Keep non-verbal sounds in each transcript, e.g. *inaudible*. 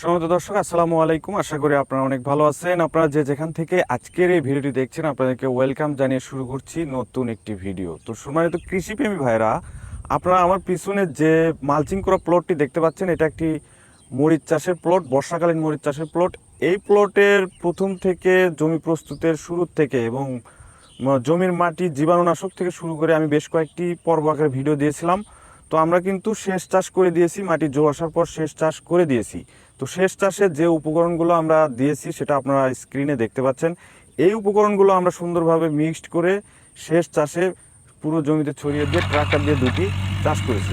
সমস্ত দর্শক, আসসালামু আলাইকুম। আশা করি আপনারা অনেক ভালো আছেন। আপনারা যে যেখান থেকে আজকের এই ভিডিওটি দেখছেন, আপনাদেরকে ওয়েলকাম জানিয়ে শুরু করছি নতুন একটি ভিডিও। তো সম্মানিত কৃষিপ্রেমী ভাইরা, আপনারা আমার পিছনে যে মালচিং করা প্লটটি দেখতে পাচ্ছেন, এটা একটি মরিচ চাষের প্লট বর্ষাকালীন মরিচ চাষের প্লট এই প্লটের প্রথম থেকে জমি প্রস্তুতের শুরু থেকে এবং জমির মাটি জীবাণুনাশক থেকে শুরু করে আমি বেশ কয়েকটি পর্ব আকারে ভিডিও দিয়েছিলাম। তো আমরা কিন্তু শেষ চাষ করে দিয়েছি, মাটি জো আসার পর শেষ চাষ করে দিয়েছি। তো শেষ চাষের যে উপকরণগুলো আমরা দিয়েছি সেটা আপনারা স্ক্রিনে দেখতে পাচ্ছেন। এই উপকরণগুলো আমরা সুন্দরভাবে মিক্সড করে শেষ চাষে পুরো জমিতে ছড়িয়ে দিয়ে ট্রাক্টর দিয়ে দুটি চাষ করেছি।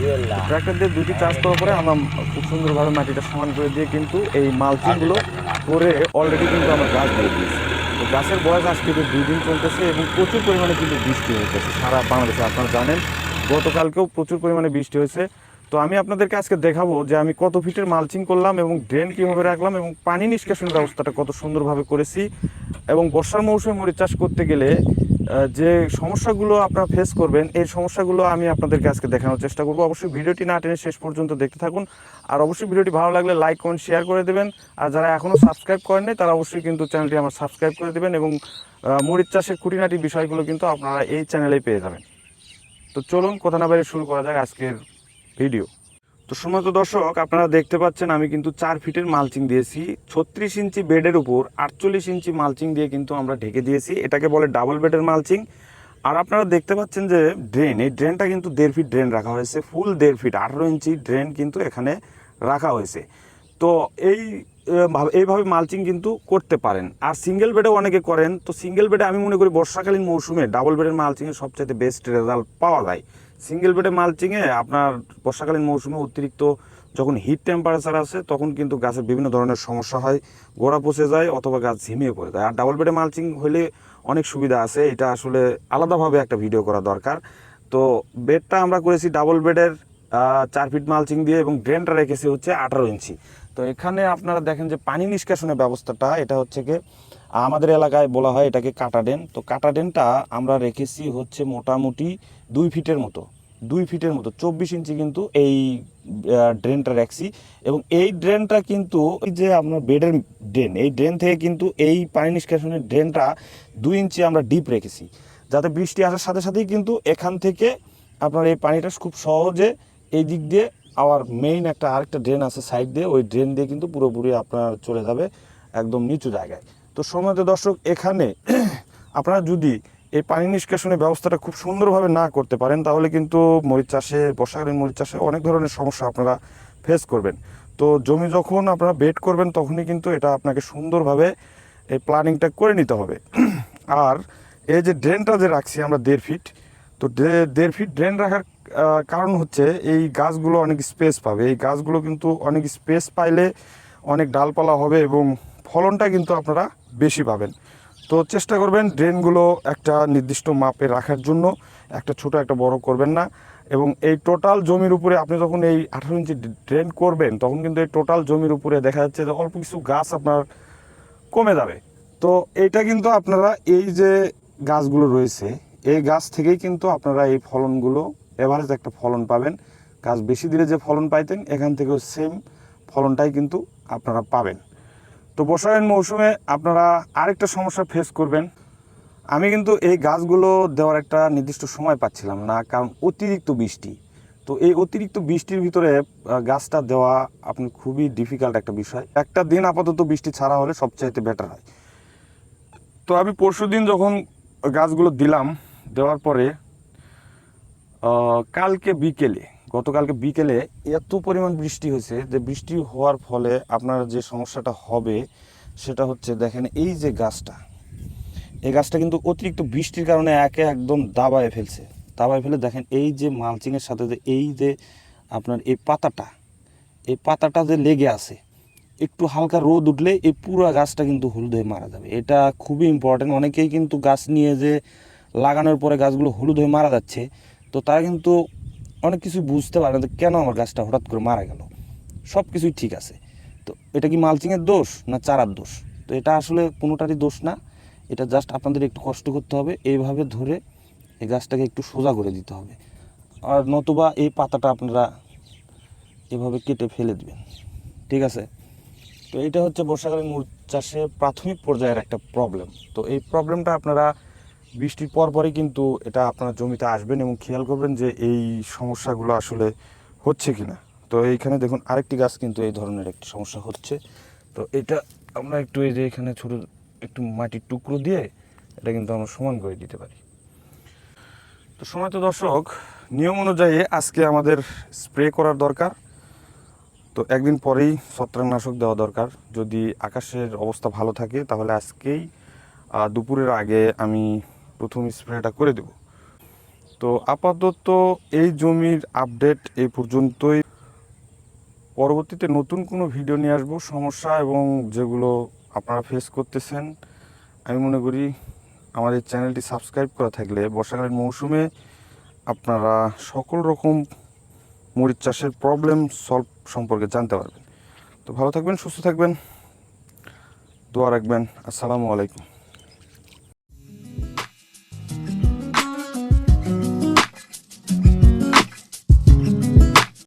ট্রাক্টর দিয়ে দুটি চাষ করার পরে আমরা খুব সুন্দরভাবে মাটিটা সমান করে দিয়ে কিন্তু এই মালচিংগুলো করে অলরেডি কিন্তু আমরা গাছ দিয়ে দিয়েছি। তো গাছের বয়স আজকে তো দুই দিন চলতেছে এবং প্রচুর পরিমাণে কিন্তু বৃষ্টি হয়েছে সারা বাংলাদেশে আপনারা জানেন গতকালকেও প্রচুর পরিমাণে বৃষ্টি হয়েছে। তো আমি আপনাদেরকে আজকে দেখাবো যে আমি কত ফিটের মালচিং করলাম এবং ড্রেন কীভাবে রাখলাম এবং পানি নিষ্কাশনের ব্যবস্থাটা কত সুন্দরভাবে করেছি এবং বর্ষার মৌসুমে মরিচ চাষ করতে গেলে যে সমস্যাগুলো আপনারা ফেস করবেন, এই সমস্যাগুলো আমি আপনাদেরকে আজকে দেখানোর চেষ্টা করব। অবশ্যই ভিডিওটি না টেনে শেষ পর্যন্ত দেখতে থাকুন। আর অবশ্যই ভিডিওটি ভালো লাগলে লাইক কমেন্ট শেয়ার করে দেবেন। আর যারা এখনও সাবস্ক্রাইব করেন তারা অবশ্যই কিন্তু চ্যানেলটি আমার সাবস্ক্রাইব করে দেবেন এবং মরিচ চাষের খুঁটিনাটি বিষয়গুলো কিন্তু আপনারা এই চ্যানেলেই পেয়ে যাবেন। তো চলুন, কথা না বাইরে শুরু করা যাক আজকের ভিডিও। তো সমস্ত দর্শক, আপনারা দেখতে পাচ্ছেন আমি কিন্তু চার ফিটের মালচিং দিয়েছি। ছত্রিশ ইঞ্চি বেডের উপর আটচল্লিশ ইঞ্চি মালচিং দিয়ে কিন্তু আমরা ঢেকে দিয়েছি। এটাকে বলে ডাবল বেডের মালচিং। আর আপনারা দেখতে পাচ্ছেন যে ড্রেন, এই ড্রেনটা কিন্তু দেড় ফিট ড্রেন রাখা হয়েছে। ফুল দেড় ফিট, আঠারো ইঞ্চি ড্রেন কিন্তু এখানে রাখা হয়েছে। তো এই ভাবে- এইভাবে মালচিং কিন্তু করতে পারেন। আর সিঙ্গেল বেডেও অনেকে করেন। তো সিঙ্গেল বেডে আমি মনে করি বর্ষাকালীন মৌসুমে ডাবল বেডের মালচিংয়ে সবচেয়ে বেস্ট রেজাল্ট পাওয়া যায়। সিঙ্গেল বেডে মালচিংয়ে আপনার বর্ষাকালীন মৌসুমে অতিরিক্ত যখন হিট টেম্পারেচার আসে, তখন কিন্তু গাছের বিভিন্ন ধরনের সমস্যা হয়। গোড়া পচে যায় অথবা গাছ ঝিমিয়ে পড়ে যায়। আর ডাবল বেডে মালচিং হলে অনেক সুবিধা আছে। এটা আসলে আলাদাভাবে একটা ভিডিও করা দরকার। তো বেডটা আমরা করেছি ডাবল বেডের চার ফিট মালচিং দিয়ে এবং ড্রেনটা রেখেছি হচ্ছে আঠারো ইঞ্চি। তো এখানে আপনারা দেখেন যে পানি নিষ্কাশনের ব্যবস্থাটা, এটা হচ্ছে কি, আমাদের এলাকায় বলা হয় এটাকে কাটা ড্রেন তো কাটা ড্রেনটা আমরা রেখেছি হচ্ছে মোটামুটি দুই ফিটের মতো, দুই ফিটের মতো, চব্বিশ ইঞ্চি কিন্তু এই ড্রেনটা রাখছি। এবং এই ড্রেনটা কিন্তু যে আপনার বেডের ড্রেন, এই ড্রেন থেকে কিন্তু এই পানি নিষ্কাশনের ড্রেনটা দুই ইঞ্চি আমরা ডিপ রেখেছি। যাতে বৃষ্টি আসার সাথে সাথেই কিন্তু এখান থেকে আপনার এই পানিটা খুব সহজে এই দিক দিয়ে আবার মেইন একটা আরেকটা ড্রেন আছে সাইড দিয়ে, ওই ড্রেন দিয়ে কিন্তু পুরোপুরি আপনার চলে যাবে একদম নিচু জায়গায়। তো সময়ত দর্শক, এখানে *clears throat* আপনারা যদি এই পানি নিষ্কাশনের ব্যবস্থাটা খুব সুন্দরভাবে না করতে পারেন, তাহলে কিন্তু মরিচ চাষে, বর্ষাকালীন মরিচ চাষে অনেক ধরনের সমস্যা আপনারা ফেস করবেন। তো জমি যখন আপনারা বেড করবেন, তখনই কিন্তু এটা আপনাকে সুন্দরভাবে এই প্ল্যানিংটা করে নিতে হবে। *clears throat* আর এই যে ড্রেনটা যে রাখছি আমরা দেড় ফিট তো দেড় ফিট ড্রেন রাখার কারণ হচ্ছে এই গাছগুলো অনেক স্পেস পাবে। এই গাছগুলো কিন্তু অনেক স্পেস পাইলে অনেক ডালপালা হবে এবং ফলনটা কিন্তু আপনারা বেশি পাবেন। তো চেষ্টা করবেন ড্রেনগুলো একটা নির্দিষ্ট মাপে রাখার জন্য, একটা ছোট, একটা বড় করবেন না এবং এই টোটাল জমির উপরে আপনি যখন এই আঠারো ইঞ্চি ড্রেন করবেন, তখন কিন্তু এই টোটাল জমির উপরে দেখা যাচ্ছে যে অল্প কিছু গাছ আপনার কমে যাবে। তো এটা কিন্তু আপনারা এই যে গাছগুলো রয়েছে, এই গাছ থেকেই কিন্তু আপনারা এই ফলনগুলো এভারেজ একটা ফলন পাবেন। গাছ বেশি দিলে যে ফলন পাইতেন, এখান থেকেও সেম ফলনটাই কিন্তু আপনারা পাবেন। তো বর্ষাকালীন মৌসুমে আপনারা আরেকটা সমস্যা ফেস করবেন। আমি কিন্তু এই গাছগুলো দেওয়ার একটা নির্দিষ্ট সময় পাচ্ছিলাম না, কারণ অতিরিক্ত বৃষ্টি। তো এই অতিরিক্ত বৃষ্টির ভিতরে গাছটা দেওয়া আপনি খুবই ডিফিকাল্ট একটা বিষয়। একটা দিন আপাতত বৃষ্টি ছাড়া হলে সবচাইতে বেটার হয়। তো আমি পরশু দিন যখন গাছগুলো দিলাম, দেওয়ার পরে কালকে বিকেলে, গতকালকে বিকেলে এত পরিমাণ বৃষ্টি হয়েছে যে বৃষ্টি হওয়ার ফলে আপনার যে সমস্যাটা হবে সেটা হচ্ছে দেখেন এই যে গাছটা, এই গাছটা কিন্তু অতিরিক্ত বৃষ্টির কারণে একে একদম দাবায় ফেলছে। দাবায় ফেলে দেখেন এই যে মালচিংয়ের সাথে যে এই যে আপনার এই পাতাটা এই পাতাটা যে লেগে আছে, একটু হালকা রোদ উঠলে এই পুরো গাছটা কিন্তু হলুদ হয়ে মারা যাবে। এটা খুবই ইম্পর্টেন্ট অনেকেই কিন্তু গাছ নিয়ে যে লাগানোর পরে গাছগুলো হলুদ হয়ে মারা যাচ্ছে। তো তারা কিন্তু অনেক কিছু বুঝতে পারে না কেন আমার গাছটা হঠাৎ করে মারা গেল। সব কিছুই ঠিক আছে। তো এটা কি মালচিংয়ের দোষ না চারার দোষ? তো এটা আসলে কোনোটারই দোষ না। এটা জাস্ট আপনাদের একটু কষ্ট করতে হবে। এইভাবে ধরে এই গাছটাকে একটু সোজা করে দিতে হবে। আর নতুবা এই পাতাটা আপনারা এভাবে কেটে ফেলে দেবেন। ঠিক আছে? তো এইটা হচ্ছে বর্ষাকালীন মরিচ চাষে প্রাথমিক পর্যায়ের একটা প্রবলেম তো এই প্রবলেমটা আপনারা বৃষ্টির পরপরই কিন্তু এটা আপনার জমিতে আসবেন এবং খেয়াল করবেন যে এই সমস্যাগুলো আসলে হচ্ছে কিনা। তো এইখানে দেখুন আরেকটি গাছ কিন্তু এই ধরনের একটি সমস্যা হচ্ছে। তো এটা আমরা একটু এই যে এখানে ছোট একটু মাটির টুকরো দিয়ে এটা কিন্তু আমরা সমান করে দিতে পারি। তো সময় তো দর্শক, নিয়ম অনুযায়ী আজকে আমাদের স্প্রে করার দরকার। তো একদিন পরেই ছত্রাকনাশক দেওয়া দরকার। যদি আকাশের অবস্থা ভালো থাকে তাহলে আজকেই দুপুরের আগে আমি প্রথম স্প্রেটা করে দেব। তো আপাতত এই জমির আপডেট এই পর্যন্তই। পরবর্তীতে নতুন কোনো ভিডিও নিয়ে আসব, সমস্যা এবং যেগুলো আপনারা ফেস করতেছেন। আমি মনে করি আমাদের চ্যানেলটি সাবস্ক্রাইব করা থাকলে বর্ষাকালীন মৌসুমে আপনারা সকল রকম মরিচ চাষের প্রবলেম সলভ সম্পর্কে জানতে পারবেন। তো ভালো থাকবেন, সুস্থ থাকবেন। দোয়া রাখবেন। আসসালামু আলাইকুম।